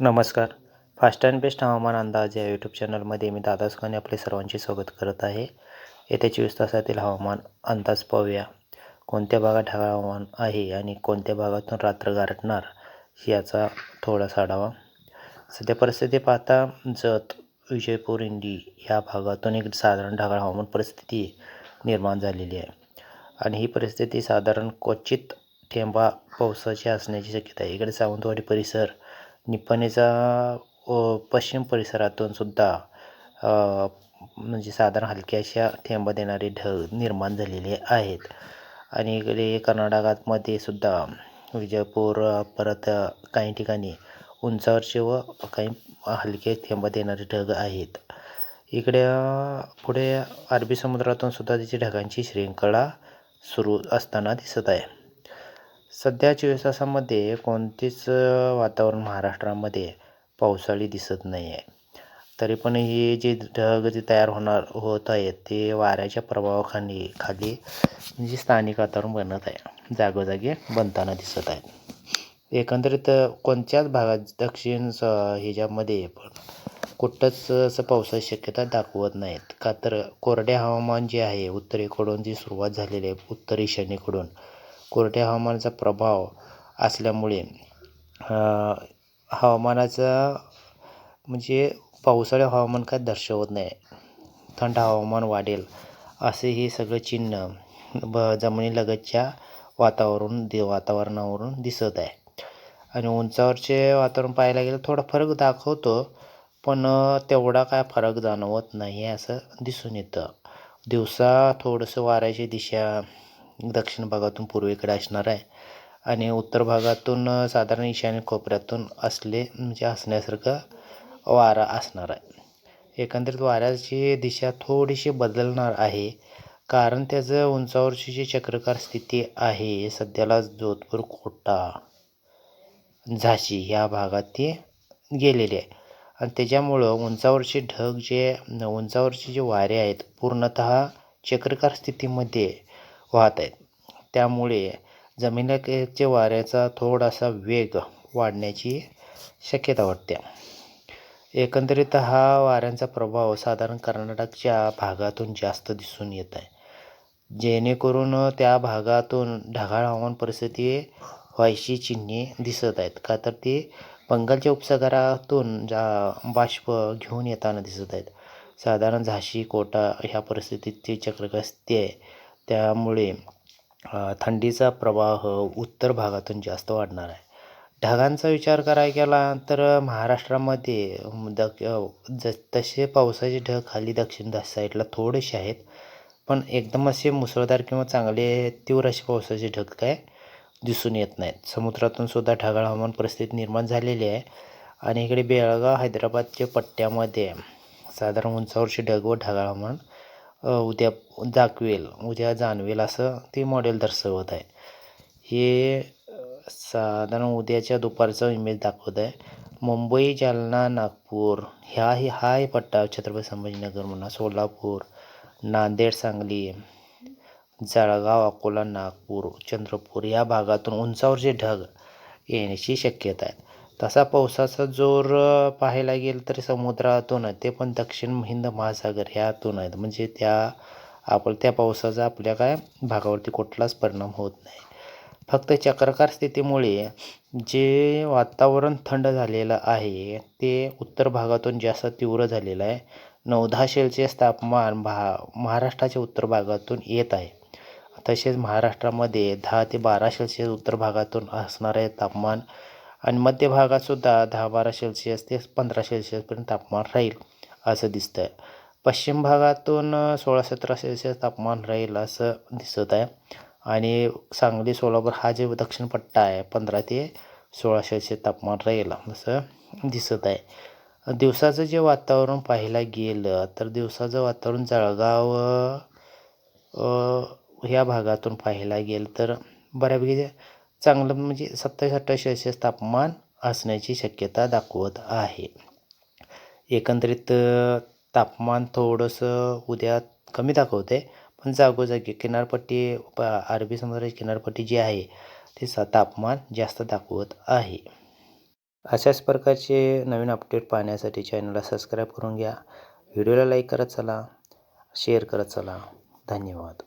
नमस्कार. Fast and best हवामान अंदाज या यूट्यूब चॅनलमध्ये मी दादा सुखाने आपले सर्वांचे स्वागत करत आहे. येत्या चोवीस तासातील हवामान अंदाज पाहूया. कोणत्या भागात ढगाळ हवामान आहे आणि कोणत्या भागातून रात्र गारटणार याचा थोडासा आढावा. सध्या परिस्थिती पाहता जत विजयपूर इंडी या भागातून एक साधारण ढगाळ हवामान परिस्थिती निर्माण झालेली आहे. आणि ही परिस्थिती साधारण क्वचित थेंबा पावसाची असण्याची शक्यता आहे. इकडे सावंतवाडी परिसर निपाणीचा पश्चिम परिसरातून सुद्धा म्हणजे साधारण हलक्याशा थेंबा देणारे ढग निर्माण झालेले आहेत. आणि इकडे कर्नाटकामध्ये सुद्धा विजयपूर परत काही ठिकाणी उंचावरचे व काही हलके थेंबा देणारे ढग आहेत. इकडे पुढे अरबी समुद्रातून सुद्धा त्याची ढगांची श्रृंखला सुरू असताना दिसत आहे. सध्याच्या विश्वासामध्ये कोणतेच वातावरण महाराष्ट्रामध्ये पावसाळी दिसत नाही आहे तरी पण हे जे ढग जे तयार होणार होत आहेत ते वाऱ्याच्या प्रभावाखाली खाली म्हणजे स्थानिक वातावरण बनत आहे. जागोजागी बनताना दिसत आहेत. एकंदरीत कोणत्याच भागात दक्षिण स ह्याच्यामध्ये पण कुठंच असं पावसाची शक्यता दाखवत नाहीत. का तर कोरडे हवामान जे आहे उत्तरेकडून जी सुरुवात झालेली आहे उत्तर ईशान्येकडून कोरड्या हवामानाचा प्रभाव असल्यामुळे हवामानाचा म्हणजे पावसाळी हवामान काय दर्शवत नाही. थंड हवामान वाढेल असे हे सगळं चिन्ह ब जमिनीलगतच्या वातावरण दे वातावरणावरून दिसत आहे. आणि उंचावरचे वातावरण पाहायला गेलं थोडा फरक दाखवतो पण तेवढा काय फरक जाणवत नाही असं दिसून येतं. दिवसा थोडंसं वाऱ्याची दिशा दक्षिण भागातून पूर्वेकडे असणार आहे. आणि उत्तर भागातून साधारण ईशान्य कोपऱ्यातून असले म्हणजे असण्यासारखं वारा असणार आहे. एकंदरीत वाऱ्याची दिशा थोडीशी बदलणार आहे. कारण त्याचं उंचावरची जी चक्रकार स्थिती आहे सध्याला जोधपूर कोटा झाशी ह्या भागात ती गेलेली आहे. आणि त्याच्यामुळं उंचावरचे ढग जे उंचावरचे जे वारे आहेत पूर्णतः चक्रकार स्थितीमध्ये वाहत आहेत. त्यामुळे जमिनीचे वाऱ्याचा थोडासा वेग वाढण्याची शक्यता वाटते. एकंदरीत हा वाऱ्यांचा प्रभाव साधारण कर्नाटकच्या भागातून जास्त दिसून येत आहे. जेणेकरून त्या भागातून ढगाळ हवामान परिस्थिती व्हायची चिन्हे दिसत आहेत. का तर ते बंगालच्या उपसागरातून जा बाष्प घेऊन येताना दिसत आहेत. साधारण झाशी कोटा ह्या परिस्थितीची चक्रग्रस्ती आहे त्यामुळे थंडीचा प्रवाह उत्तर भागातून जास्त वाढणार आहे. ढगांचा विचार करायला गेला तर महाराष्ट्रामध्ये दक ज तसे पावसाचे ढग खाली दक्षिण साईडला थोडेसे आहेत. पण एकदम असे मुसळधार किंवा चांगले तीव्र असे पावसाचे ढग काय दिसून येत नाहीत. समुद्रातून सुद्धा ढगाळ हवामान परिस्थिती निर्माण झालेली आहे. आणि इकडे बेळगाव हैदराबादच्या पट्ट्यामध्ये साधारण उंचावरचे ढग व ढगाळ हवामान उद्या दाखवेल उद्या जाणवेल असं ते मॉडेल दर्शवत आहे. हे साधारण उद्याच्या दुपारचा इमेज दाखवत आहे. मुंबई जालना नागपूर ह्या ह्याही हाही पट्टा छत्रपती संभाजीनगर म्हणा सोलापूर नांदेड सांगली जळगाव अकोला नागपूर चंद्रपूर या भागातून उंचावरचे ढग येण्याची शक्यता आहे. तसा पावसाचा जोर पाहायला गेलं तर समुद्रातून ते पण दक्षिण हिंद महासागर ह्यातून आहेत. म्हणजे त्या आपण त्या पावसाचा आपल्या काय भागावरती कुठलाच परिणाम होत नाही. फक्त चक्रकार स्थितीमुळे जे वातावरण थंड झालेलं आहे ते उत्तर भागातून जास्त तीव्र झालेलं आहे. नऊ दहा सेल्सिअस तापमान भा महाराष्ट्राच्या उत्तर भागातून येत आहे. तसेच महाराष्ट्रामध्ये दहा ते बारा सेल्सिअस उत्तर भागातून असणारे तापमान आणि मध्य भागातसुद्धा दहा बारा सेल्सिअस ते पंधरा सेल्सिअसपर्यंत तापमान राहील असं दिसतं आहे पश्चिम भागातून सोळा सतरा सेल्सिअस तापमान राहील असं दिसत आहे. आणि सांगली सोलापूर हा जे दक्षिण पट्टा आहे पंधरा ते सोळा सेल्सिअस तापमान राहील असं दिसत आहे. दिवसाचं जे वातावरण पाहायला गेलं तर दिवसाचं वातावरण जळगाव ह्या भागातून पाहायला गेलं तर बऱ्यापैकी चांगलं म्हणजे सत्तावीस अठ्ठावीस सेल्सिअस तापमान असण्याची शक्यता दाखवत आहे. एकंदरीत तापमान थोडंसं उद्या कमी दाखवते पण जागोजागी किनारपट्टी अरबी समुद्राची किनारपट्टी जी आहे ते स तापमान जास्त दाखवत आहे. अशाच प्रकारचे नवीन अपडेट पाहण्यासाठी चॅनलला सबस्क्राईब करून घ्या. व्हिडिओला लाईक करत चला शेअर करत चला. धन्यवाद.